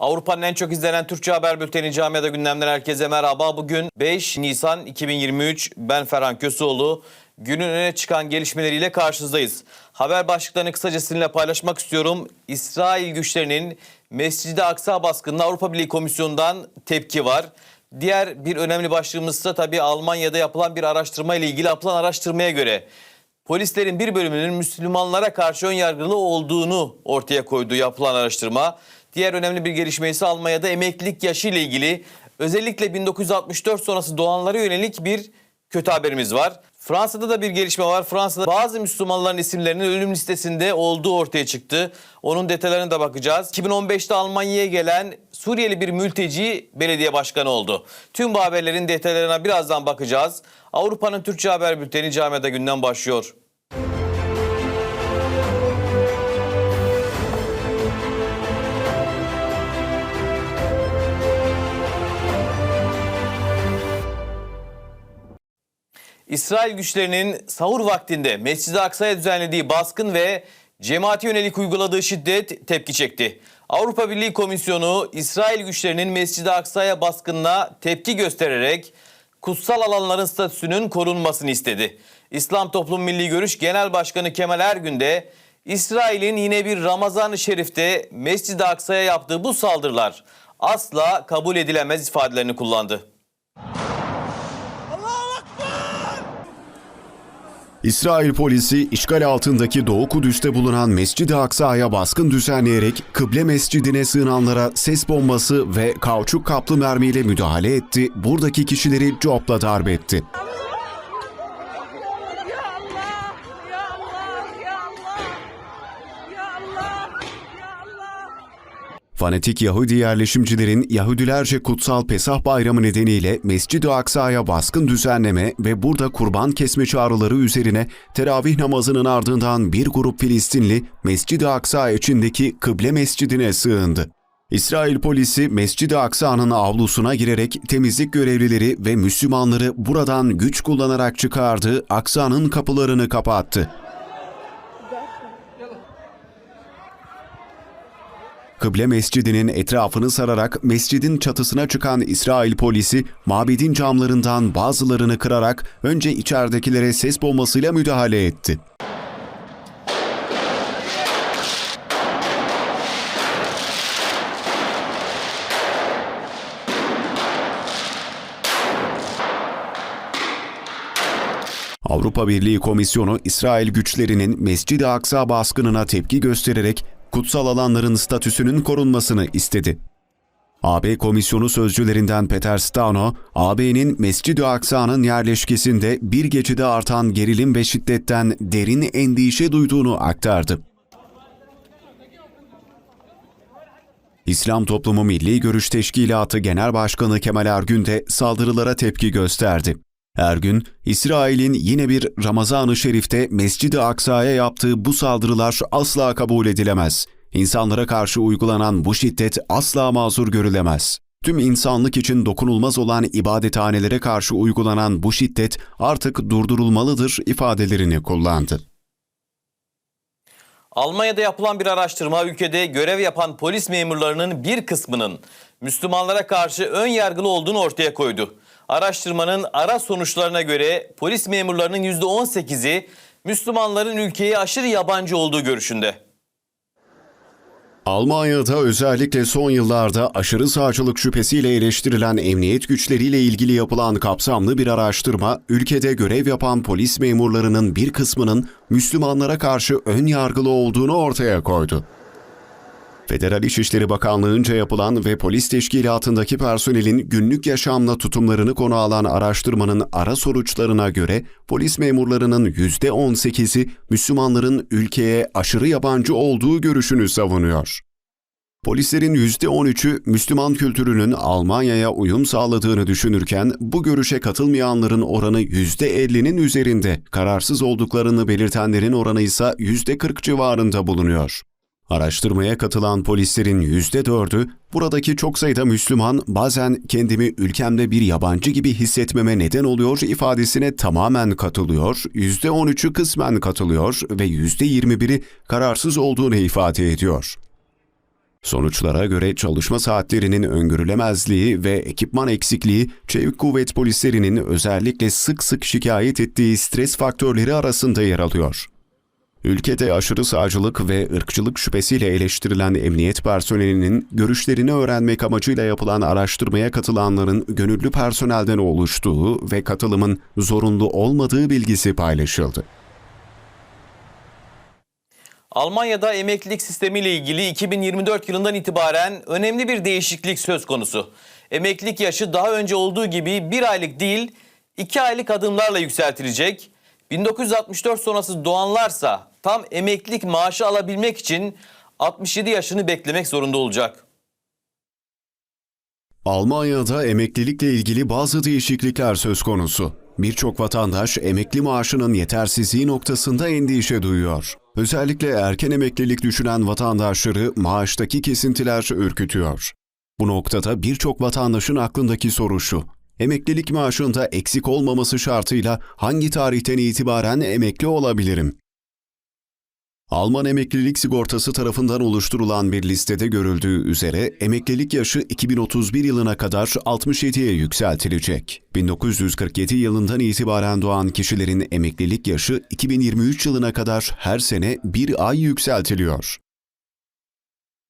Avrupa'nın en çok izlenen Türkçe haber bülteni Camiada Gündem'den herkese merhaba. Bugün 5 Nisan 2023. Ben Ferhan Köseoğlu. Günün öne çıkan gelişmeleriyle karşınızdayız. Haber başlıklarını kısaca sizinle paylaşmak istiyorum. İsrail güçlerinin Mescid-i Aksa baskınına Avrupa Birliği Komisyonu'ndan tepki var. Diğer bir önemli başlığımız ise tabii Almanya'da yapılan bir araştırma ile ilgili yapılan araştırmaya göre Polislerin bir bölümünün Müslümanlara karşı ön yargılı olduğunu ortaya koyduğu yapılan araştırma. Diğer önemli bir gelişme ise Almanya'da emeklilik yaşı ile ilgili özellikle 1964 sonrası doğanlara yönelik bir kötü haberimiz var. Fransa'da da bir gelişme var. Fransa'da bazı Müslümanların isimlerinin ölüm listesinde olduğu ortaya çıktı. Onun detaylarına da bakacağız. 2015'te Almanya'ya gelen Suriyeli bir mülteci belediye başkanı oldu. Tüm bu haberlerin detaylarına birazdan bakacağız. Avrupa'nın Türkçe haber bülteni Camiada günden başlıyor. İsrail güçlerinin sahur vaktinde Mescid-i Aksa'ya düzenlediği baskın ve cemaate yönelik uyguladığı şiddet tepki çekti. Avrupa Birliği Komisyonu İsrail güçlerinin Mescid-i Aksa'ya baskınına tepki göstererek kutsal alanların statüsünün korunmasını istedi. İslam Toplum Milli Görüş Genel Başkanı Kemal Ergün de İsrail'in yine bir Ramazan-ı Şerif'te Mescid-i Aksa'ya yaptığı bu saldırılar asla kabul edilemez ifadelerini kullandı. İsrail polisi işgal altındaki Doğu Kudüs'te bulunan Mescid-i Aksa'ya baskın düzenleyerek kıble mescidine sığınanlara ses bombası ve kauçuk kaplı mermiyle müdahale etti, buradaki kişileri copla darp etti. Fanatik Yahudi yerleşimcilerin Yahudilerce kutsal Pesah bayramı nedeniyle Mescid-i Aksa'ya baskın düzenleme ve burada kurban kesme çağrıları üzerine teravih namazının ardından bir grup Filistinli Mescid-i Aksa içindeki kıble mescidine sığındı. İsrail polisi Mescid-i Aksa'nın avlusuna girerek temizlik görevlileri ve Müslümanları buradan güç kullanarak çıkardı, Aksa'nın kapılarını kapattı. Kıble Mescidi'nin etrafını sararak mescidin çatısına çıkan İsrail polisi mabedin camlarından bazılarını kırarak önce içeridekilere ses bombasıyla müdahale etti. Avrupa Birliği Komisyonu İsrail güçlerinin Mescid-i Aksa baskınına tepki göstererek kutsal alanların statüsünün korunmasını istedi. AB Komisyonu sözcülerinden Peter Stano, AB'nin Mescid-i Aksa'nın yerleşkesinde bir gecede artan gerilim ve şiddetten derin endişe duyduğunu aktardı. İslam Toplumu Milli Görüş Teşkilatı Genel Başkanı Kemal Ergün de saldırılara tepki gösterdi. Ergün, İsrail'in yine bir Ramazan-ı Şerif'te Mescid-i Aksa'ya yaptığı bu saldırılar asla kabul edilemez. İnsanlara karşı uygulanan bu şiddet asla mazur görülemez. Tüm insanlık için dokunulmaz olan ibadethanelere karşı uygulanan bu şiddet artık durdurulmalıdır ifadelerini kullandı. Almanya'da yapılan bir araştırma ülkede görev yapan polis memurlarının bir kısmının Müslümanlara karşı ön yargılı olduğunu ortaya koydu. Araştırmanın ara sonuçlarına göre polis memurlarının %18'i Müslümanların ülkeye aşırı yabancı olduğu görüşünde. Almanya'da özellikle son yıllarda aşırı sağcılık şüphesiyle eleştirilen emniyet güçleriyle ilgili yapılan kapsamlı bir araştırma, ülkede görev yapan polis memurlarının bir kısmının Müslümanlara karşı ön yargılı olduğunu ortaya koydu. Federal İçişleri Bakanlığı'nca yapılan ve polis teşkilatındaki personelin günlük yaşamla tutumlarını konu alan araştırmanın ara sonuçlarına göre polis memurlarının %18'i Müslümanların ülkeye aşırı yabancı olduğu görüşünü savunuyor. Polislerin %13'ü Müslüman kültürünün Almanya'ya uyum sağladığını düşünürken bu görüşe katılmayanların oranı %50'nin üzerinde, kararsız olduklarını belirtenlerin oranı ise %40 civarında bulunuyor. Araştırmaya katılan polislerin %4'ü buradaki çok sayıda Müslüman bazen kendimi ülkemde bir yabancı gibi hissetmeme neden oluyor ifadesine tamamen katılıyor, %13'ü kısmen katılıyor ve %21'i kararsız olduğunu ifade ediyor. Sonuçlara göre çalışma saatlerinin öngörülemezliği ve ekipman eksikliği, çevik kuvvet polislerinin özellikle sık sık şikayet ettiği stres faktörleri arasında yer alıyor. Ülkede aşırı sağcılık ve ırkçılık şüphesiyle eleştirilen emniyet personelinin görüşlerini öğrenmek amacıyla yapılan araştırmaya katılanların gönüllü personelden oluştuğu ve katılımın zorunlu olmadığı bilgisi paylaşıldı. Almanya'da emeklilik sistemiyle ilgili 2024 yılından itibaren önemli bir değişiklik söz konusu. Emeklilik yaşı daha önce olduğu gibi bir aylık değil, iki aylık adımlarla yükseltilecek. 1964 sonrası doğanlarsa tam emeklilik maaşı alabilmek için 67 yaşını beklemek zorunda olacak. Almanya'da emeklilikle ilgili bazı değişiklikler söz konusu. Birçok vatandaş emekli maaşının yetersizliği noktasında endişe duyuyor. Özellikle erken emeklilik düşünen vatandaşları maaştaki kesintiler ürkütüyor. Bu noktada birçok vatandaşın aklındaki soru şu. Emeklilik maaşında eksik olmaması şartıyla hangi tarihten itibaren emekli olabilirim? Alman Emeklilik Sigortası tarafından oluşturulan bir listede görüldüğü üzere emeklilik yaşı 2031 yılına kadar 67'ye yükseltilecek. 1947 yılından itibaren doğan kişilerin emeklilik yaşı 2023 yılına kadar her sene bir ay yükseltiliyor.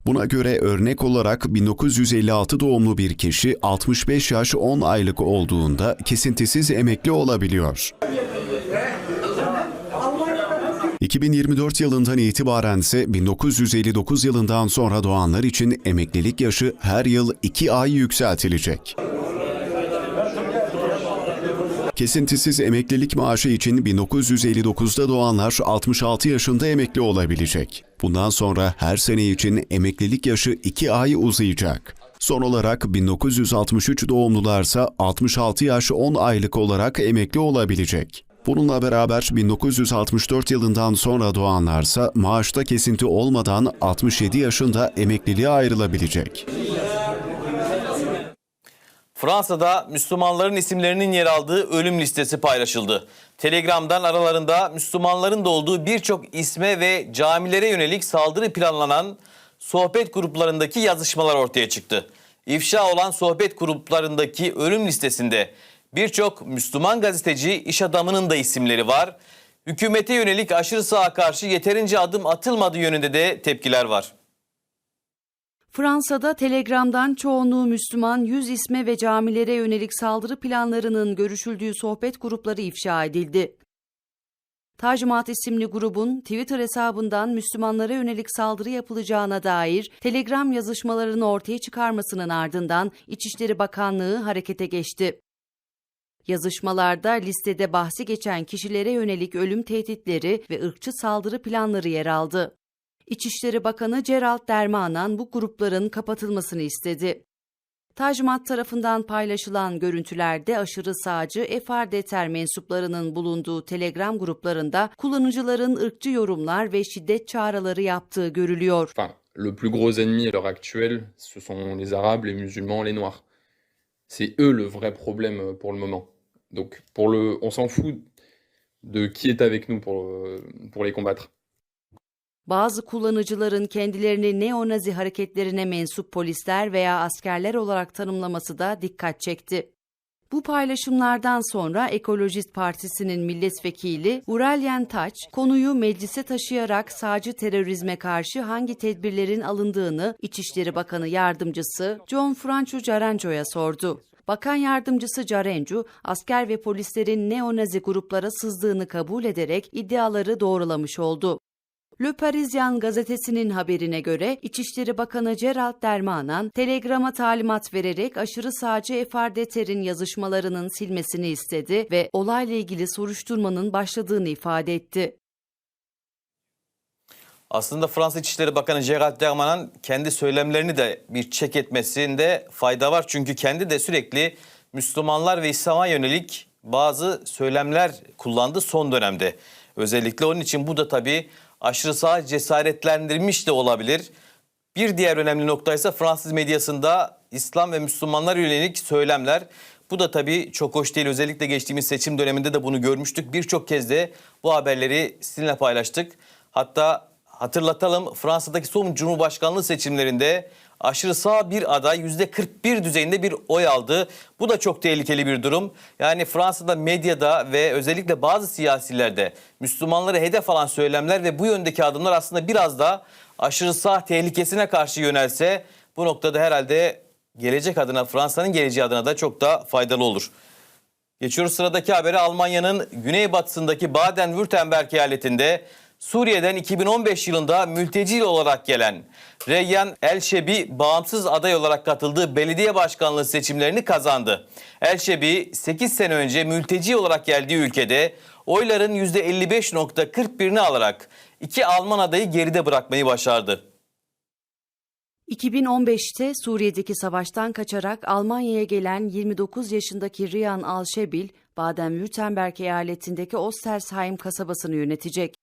Buna göre örnek olarak 1956 doğumlu bir kişi 65 yaş 10 aylık olduğunda kesintisiz emekli olabiliyor. 2024 yılından itibaren ise 1959 yılından sonra doğanlar için emeklilik yaşı her yıl 2 ay yükseltilecek. Kesintisiz emeklilik maaşı için 1959'da doğanlar 66 yaşında emekli olabilecek. Bundan sonra her sene için emeklilik yaşı 2 ay uzayacak. Son olarak 1963 doğumlularsa 66 yaş 10 aylık olarak emekli olabilecek. Bununla beraber 1964 yılından sonra doğanlarsa maaşta kesinti olmadan 67 yaşında emekliliğe ayrılabilecek. Fransa'da Müslümanların isimlerinin yer aldığı ölüm listesi paylaşıldı. Telegram'dan aralarında Müslümanların da olduğu birçok isme ve camilere yönelik saldırı planlanan sohbet gruplarındaki yazışmalar ortaya çıktı. İfşa olan sohbet gruplarındaki ölüm listesinde birçok Müslüman gazeteci, iş adamının da isimleri var. Hükümete yönelik aşırı sağa karşı yeterince adım atılmadığı yönünde de tepkiler var. Fransa'da Telegram'dan çoğunluğu Müslüman 100 isme ve camilere yönelik saldırı planlarının görüşüldüğü sohbet grupları ifşa edildi. Tacmat isimli grubun Twitter hesabından Müslümanlara yönelik saldırı yapılacağına dair Telegram yazışmalarını ortaya çıkarmasının ardından İçişleri Bakanlığı harekete geçti. Yazışmalarda listede bahsi geçen kişilere yönelik ölüm tehditleri ve ırkçı saldırı planları yer aldı. İçişleri Bakanı Gerald Dermanan bu grupların kapatılmasını istedi. Tajmat tarafından paylaşılan görüntülerde aşırı sağcı FRDTR mensuplarının bulunduğu Telegram gruplarında kullanıcıların ırkçı yorumlar ve şiddet çağrıları yaptığı görülüyor. Enfin, le plus gros ennemi à l'heure actuelle, ce sont les Arabes, les musulmans, les Noirs. C'est eux le vrai problème euh, pour le moment. Donc, pour le, on s'en fout de qui est avec nous pour, euh, pour les combattre. Bazı kullanıcıların kendilerini neo-nazi hareketlerine mensup polisler veya askerler olarak tanımlaması da dikkat çekti. Bu paylaşımlardan sonra Ekolojist Partisi'nin milletvekili Uralyen Taç, konuyu meclise taşıyarak sağcı terörizme karşı hangi tedbirlerin alındığını İçişleri Bakanı Yardımcısı John Franco Caranco'ya sordu. Bakan Yardımcısı Carencu, asker ve polislerin neo-nazi gruplara sızdığını kabul ederek iddiaları doğrulamış oldu. Le Parisien gazetesinin haberine göre İçişleri Bakanı Gerald Dermanan, Telegram'a talimat vererek aşırı sağcı FRDT'nin yazışmalarının silmesini istedi ve olayla ilgili soruşturmanın başladığını ifade etti. Aslında Fransa İçişleri Bakanı Gerald Darmanin kendi söylemlerini de bir çek etmesinde fayda var. Çünkü kendi de sürekli Müslümanlar ve İslam'a yönelik bazı söylemler kullandı son dönemde. Özellikle onun için bu da tabii aşırı sağ cesaretlendirmiş de olabilir. Bir diğer önemli nokta ise Fransız medyasında İslam ve Müslümanlar yönelik söylemler. Bu da tabii çok hoş değil. Özellikle geçtiğimiz seçim döneminde de bunu görmüştük. Birçok kez de bu haberleri sizinle paylaştık. Hatta Hatırlatalım Fransa'daki son Cumhurbaşkanlığı seçimlerinde aşırı sağ bir aday %41 düzeyinde bir oy aldı. Bu da çok tehlikeli bir durum. Yani Fransa'da medyada ve özellikle bazı siyasilerde Müslümanları hedef alan söylemler ve bu yöndeki adımlar aslında biraz da aşırı sağ tehlikesine karşı yönelse bu noktada herhalde gelecek adına Fransa'nın geleceği adına da çok da faydalı olur. Geçiyoruz sıradaki habere Almanya'nın güneybatısındaki Baden-Württemberg eyaletinde Suriye'den 2015 yılında mülteci olarak gelen Reyyan El-Şebi bağımsız aday olarak katıldığı belediye başkanlığı seçimlerini kazandı. El-Şebi 8 sene önce mülteci olarak geldiği ülkede oyların %55.41'ini alarak iki Alman adayı geride bırakmayı başardı. 2015'te Suriye'deki savaştan kaçarak Almanya'ya gelen 29 yaşındaki Riyan Alşebil, Baden-Württemberg eyaletindeki Ostersheim kasabasını yönetecek.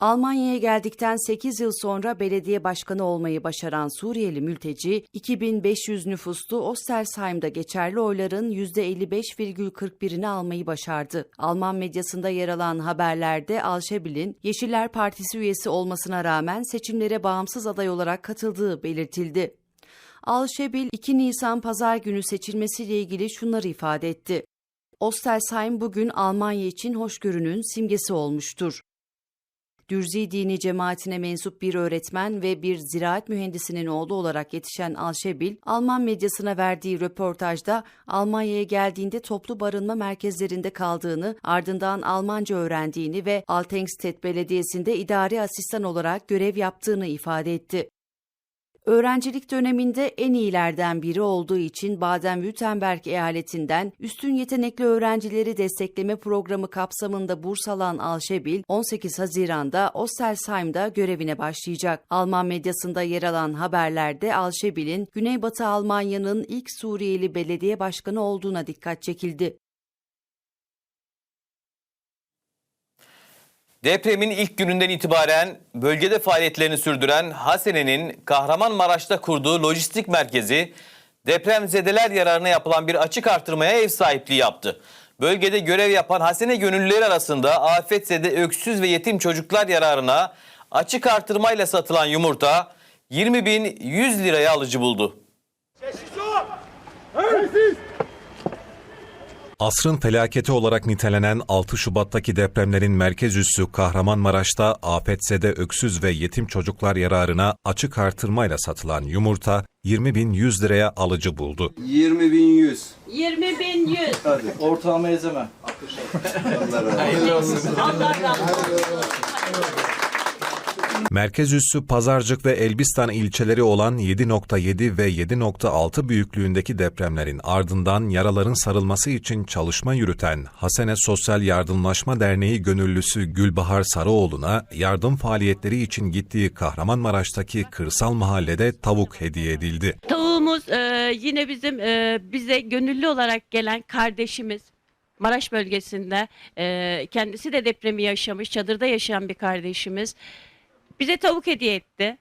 Almanya'ya geldikten 8 yıl sonra belediye başkanı olmayı başaran Suriyeli mülteci, 2500 nüfuslu Ostersheim'da geçerli oyların %55,41'ini almayı başardı. Alman medyasında yer alan haberlerde Alşebil'in Yeşiller Partisi üyesi olmasına rağmen seçimlere bağımsız aday olarak katıldığı belirtildi. Alşebil 2 Nisan pazar günü seçilmesiyle ilgili şunları ifade etti. Ostersheim bugün Almanya için hoşgörünün simgesi olmuştur. Dürzi dini cemaatine mensup bir öğretmen ve bir ziraat mühendisinin oğlu olarak yetişen Alşebil, Alman medyasına verdiği röportajda Almanya'ya geldiğinde toplu barınma merkezlerinde kaldığını, ardından Almanca öğrendiğini ve Altenstedt Belediyesi'nde idari asistan olarak görev yaptığını ifade etti. Öğrencilik döneminde en iyilerden biri olduğu için Baden-Württemberg eyaletinden üstün yetenekli öğrencileri destekleme programı kapsamında burs alan Alşebil, 18 Haziran'da Ostersheim'da görevine başlayacak. Alman medyasında yer alan haberlerde Alşebil'in Güneybatı Almanya'nın ilk Suriyeli belediye başkanı olduğuna dikkat çekildi. Depremin ilk gününden itibaren bölgede faaliyetlerini sürdüren Hasene'nin Kahramanmaraş'ta kurduğu lojistik merkezi depremzedeler yararına yapılan bir açık artırmaya ev sahipliği yaptı. Bölgede görev yapan Hasene gönüllüleri arasında afetzede öksüz ve yetim çocuklar yararına açık artırmayla satılan yumurta 20.100 liraya alıcı buldu. Asrın felaketi olarak nitelenen 6 Şubat'taki depremlerin merkez üssü Kahramanmaraş'ta afetzede öksüz ve yetim çocuklar yararına açık artırmayla satılan yumurta 20.100 liraya alıcı buldu. 20.100. 20 bin yüz. Hadi ortağıma ezeme. Allah razı olsun. Merkez üssü Pazarcık ve Elbistan ilçeleri olan 7.7 ve 7.6 büyüklüğündeki depremlerin ardından yaraların sarılması için çalışma yürüten Hasene Sosyal Yardımlaşma Derneği gönüllüsü Gülbahar Sarıoğlu'na yardım faaliyetleri için gittiği Kahramanmaraş'taki kırsal mahallede tavuk hediye edildi. Tavuğumuz e, yine bizim e, bize gönüllü olarak gelen kardeşimiz. Maraş bölgesinde e, kendisi de depremi yaşamış, çadırda yaşayan bir kardeşimiz. Bize tavuk hediye etti.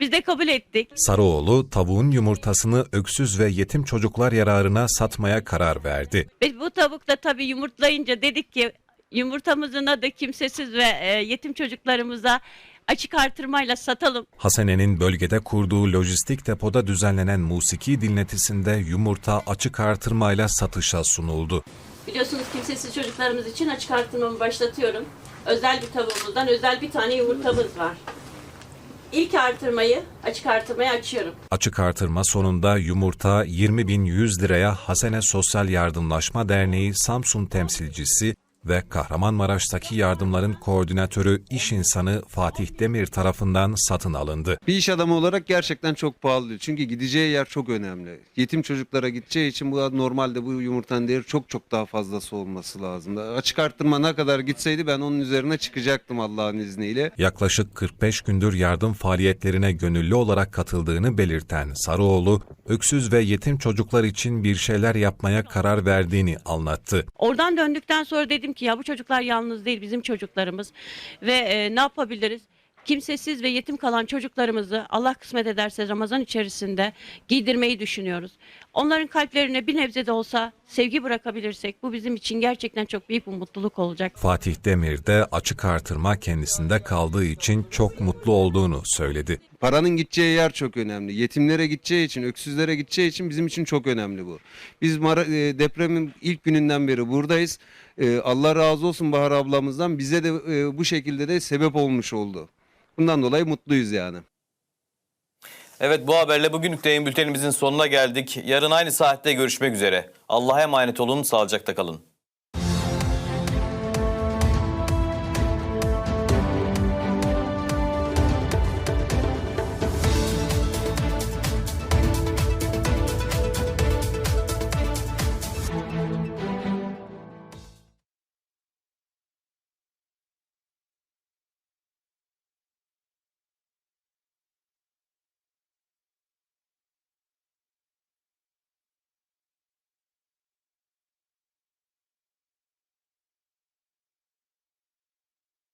Biz de kabul ettik. Sarıoğlu tavuğun yumurtasını öksüz ve yetim çocuklar yararına satmaya karar verdi. Ve bu tavuk da tabii yumurtlayınca dedik ki yumurtamızın adı kimsesiz ve e, yetim çocuklarımıza açık artırmayla satalım. Hasene'nin bölgede kurduğu lojistik depoda düzenlenen musiki dinletisinde yumurta açık artırmayla satışa sunuldu. Biliyorsunuz kimsesiz çocuklarımız için açık artırmamı başlatıyorum. Özel bir tavuğumuzdan özel bir tane yumurtamız var. İlk artırmayı, açık artırmayı açıyorum. Açık artırma sonunda yumurta 20.100 liraya Hasene Sosyal Yardımlaşma Derneği Samsun temsilcisi ve Kahramanmaraş'taki yardımların koordinatörü iş insanı Fatih Demir tarafından satın alındı. Bir iş adamı olarak gerçekten çok pahalı. Çünkü gideceği yer çok önemli. Yetim çocuklara gideceği için bu normalde bu yumurtanın değeri çok çok daha fazlası olması lazım. Açık arttırma ne kadar gitseydi ben onun üzerine çıkacaktım Allah'ın izniyle. Yaklaşık 45 gündür yardım faaliyetlerine gönüllü olarak katıldığını belirten Sarıoğlu, öksüz ve yetim çocuklar için bir şeyler yapmaya karar verdiğini anlattı. Oradan döndükten sonra dedim ki ya bu çocuklar yalnız değil bizim çocuklarımız ve e, ne yapabiliriz? Kimsesiz ve yetim kalan çocuklarımızı Allah kısmet ederse Ramazan içerisinde giydirmeyi düşünüyoruz. Onların kalplerine bir nebze de olsa sevgi bırakabilirsek bu bizim için gerçekten çok büyük bir mutluluk olacak. Fatih Demir de açık artırma kendisinde kaldığı için çok mutlu olduğunu söyledi. Paranın gideceği yer çok önemli. Yetimlere gideceği için, öksüzlere gideceği için bizim için çok önemli bu. Biz Mara- e, depremin ilk gününden beri buradayız. E, Allah razı olsun Bahar ablamızdan. Bize de e, bu şekilde de sebep olmuş oldu. Bundan dolayı mutluyuz yani. Evet bu haberle bugünlük de yayın bültenimizin sonuna geldik. Yarın aynı saatte görüşmek üzere. Allah'a emanet olun, sağlıcakla kalın.